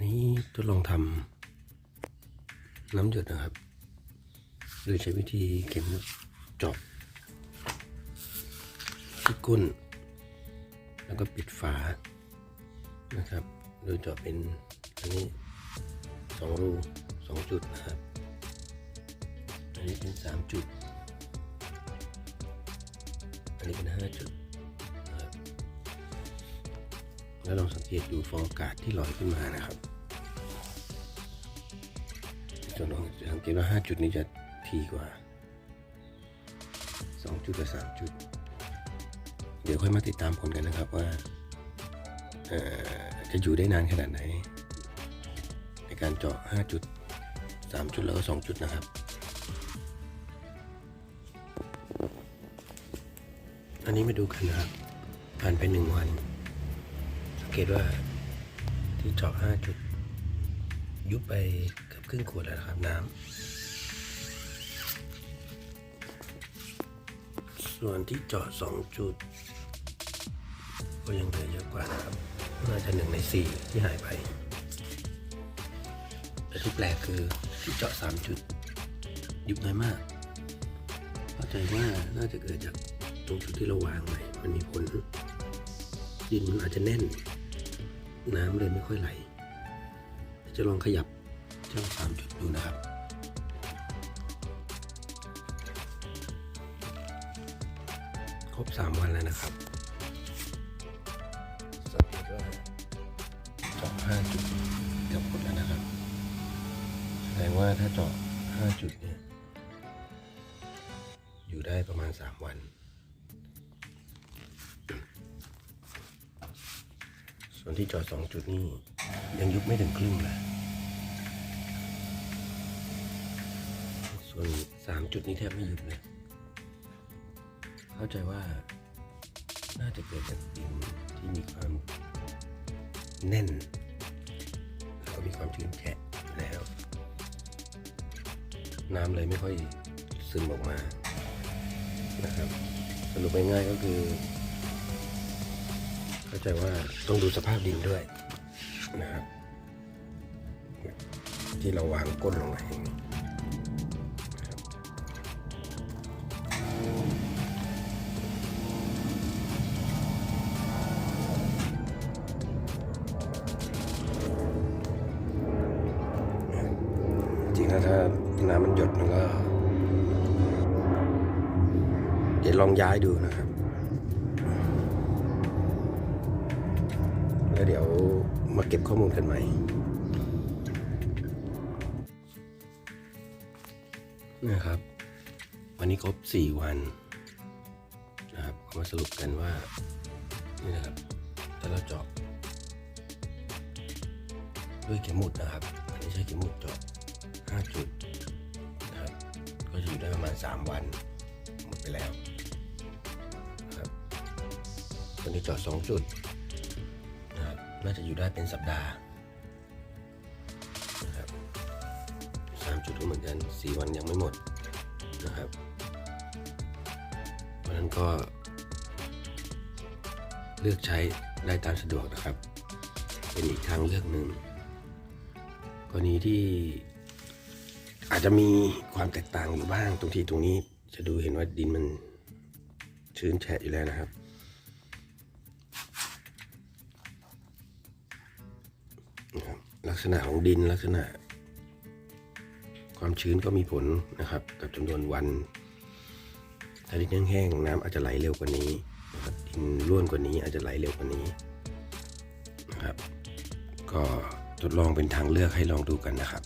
อันนี้ทดลองทำน้ำหยดนะครับ โดยใช้วิธีเข็มจาะที่ก้น แล้วก็ปิดฝานะครับ โดยเจาะเป็นอันนี้สองรูสองจุดนะครับ อันนี้เป็นสามจุด อันนี้เป็นห้าจุด แล้วลองสังเกตดูฟองอากาศที่ลอยขึ้นมานะครับส่วนของจะสังเกตว่าห้าจุดนี้จะทีกว่าสองจุดกับสามจุด เดี๋ยวค่อยมาติดตามผลกันนะครับว่าจะอยู่ได้นานขนาดไหน ในการเจาะ 5 จุด 3 จุดแล้วก็ 2 จุดนะครับอันนี้มาดูกันนะครับผ่านไป 1 วัน กตว่าที่เจาะ5จุด ยุบไปเกือบครึ่งขวดแล้วครับน้ำส่วนที่เจาะ2จุด ก็ยังเหลือเยอะกว่านะครับ น่าจะหนึ่งในสี่ที่หายไป แต่ที่แปลกคือที่เจาะ3จุด ยุบน้อยมากเข้าใจว่าน่าจะเกิดจากตรงจุดที่เราวางไว้มันมีผลดินมันอาจจะแน่น น้ำเลยไม่ค่อยไหล จะลองขยับเจ้าสามจุดดูนะครับครบ3วันแล้วนะครับสังเกตว่าเจาะ5จุดเกือบหมดแล้วนะครับแสดงว่าถ้าเจาะ5จุดเนี่ยอยู่ได้ประมาณ3วัน ส่วนที่เจาะ2จุดนี่ยังยุบไม่ถึงครึ่งเลยส่วน3จุดนี้แทบไม่ยุบเลย เข้าใจว่าน่าจะเกิดจากดินที่มีความแน่นแล้วก็มีความชื้นแฉะแล้ว น้ำเลยไม่ค่อยซึมออกมานะครับสรุปง่ายๆก็คือาใจว่าต้องดูสภาพดินด้วยนะครับ ที่เราวางก้นลงไปอย่าจริงๆแล้วถ้าน้ำมันหยดมันก็ เดี๋ยวลองย้ายดูนะครับ แล้วเดี๋ยวมาเก็บข้อมูลกันใหม่ นะครับ วันนี้ครบ 4 วันนะครับมาสรุปกันว่า นี่นะครับถ้าเราเจาะด้วยเข็มหมุดนะครับ อันนี้ใช้เข็มหมุดเจาะ5จุดนะครับ ก็จะอยู่ได้ประมาณ 3 วัน หมดไปแล้วนะครับตัวนี้เจาะ2จุด น่าจะอยู่ได้เป็นสัปดาห์นะครับ3จุดก็เหมือนกัน4วันยังไม่หมดนะครับเพราะนั้นก็ เลือกใช้ได้ตามสะดวกนะครับ เป็นอีกทางเลือกหนึ่งกรณีที่อาจจะมีความแตกต่างอยู่บ้างตรงที่ตรงนี้จะดูเห็นว่าดินมันชื้นแฉะอยู่แล้วนะครับ นะครับลักษณะของดินลักษณะ ความชื้นก็มีผลนะครับ กับจำนวนวัน ถ้าดินแห้งๆน้ำอาจจะไหลเร็วกว่านี้นะครับดินร่วนกว่านี้อาจจะไหลเร็วกว่านี้นะครับ ก็ทดลองเป็นทางเลือกให้ลองดูกันนะครับ